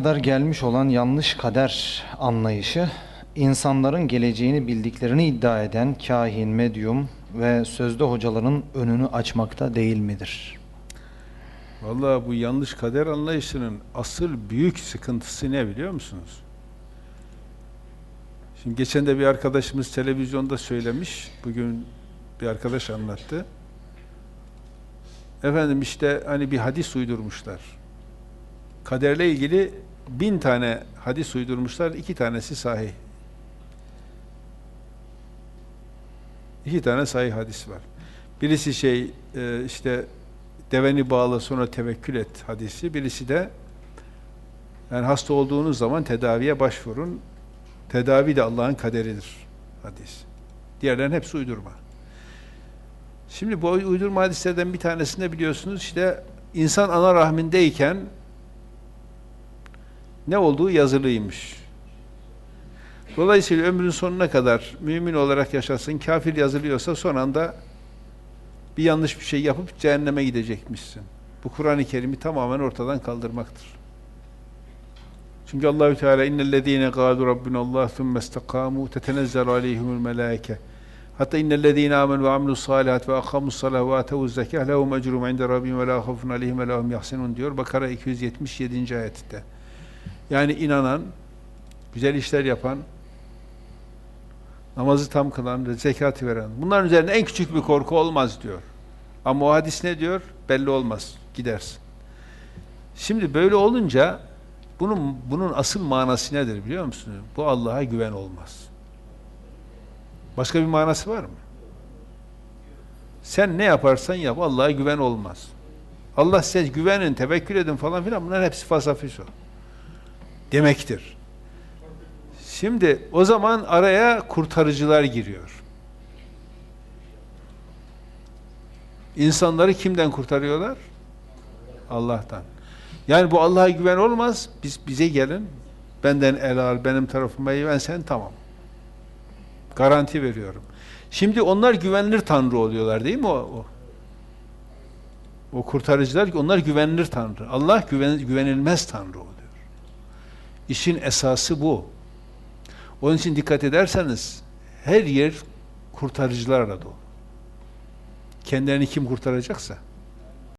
kadar gelmiş olan yanlış kader anlayışı, insanların geleceğini bildiklerini iddia eden kahin, medyum ve sözde hocaların önünü açmakta değil midir? Vallahi bu yanlış kader anlayışının asıl büyük sıkıntısı ne biliyor musunuz? Şimdi geçen de bir arkadaşımız televizyonda söylemiş, bugün bir arkadaş anlattı. Efendim işte hani bir hadis uydurmuşlar. Kaderle ilgili bin tane hadis uydurmuşlar, iki tanesi sahih. İki tane sahih hadis var. Birisi şey e, işte deveni bağla sonra tevekkül et hadisi. Birisi de yani hasta olduğunuz zaman tedaviye başvurun. Tedavi de Allah'ın kaderidir hadis. Diğerlerin hepsi uydurma. Şimdi bu uydurma hadislerden bir tanesinde biliyorsunuz işte insan ana rahmindeyken ne olduğu yazılıymış. Dolayısıyla ömrün sonuna kadar mümin olarak yaşasın, kafir yazılıyorsa son anda bir yanlış bir şey yapıp cehenneme gidecekmişsin. Bu Kur'an-ı Kerim'i tamamen ortadan kaldırmaktır. Çünkü Allahü Teala innellezîne gâlu rabbunallah thumme istakamu tetenezzalu aleyhimul melâike hatta innellezîne âmenu ve amilus sâlihat ve akamus salâh ve atevuz zekâh lehum ecrum inde rabbim ve lâ khafun aleyhim ve lâhum yahsinun diyor Bakara 277. ayette. Yani inanan, güzel işler yapan, namazı tam kılan, zekatı veren. Bunların üzerine en küçük bir korku olmaz diyor. Ama o hadis ne diyor? Belli olmaz. Gidersin. Şimdi böyle olunca bunun bunun asıl manası nedir biliyor musunuz? Bu Allah'a güven olmaz. Başka bir manası var mı? Sen ne yaparsan yap Allah'a güven olmaz. Allah size güvenin, tevekkül edin falan filan bunlar hepsi fasafis o. Demektir. Şimdi o zaman araya kurtarıcılar giriyor. İnsanları kimden kurtarıyorlar? Allah'tan. Yani bu Allah'a güven olmaz. Biz bize gelin. Benden el al, benim tarafıma ben sen tamam. Garanti veriyorum. Şimdi onlar güvenilir tanrı oluyorlar değil mi o? O, o kurtarıcılar onlar güvenilir tanrı. Allah güven, güvenilmez tanrı oluyor. İşin esası bu. Onun için dikkat ederseniz her yer kurtarıcılarla dolu. Kendilerini kim kurtaracaksa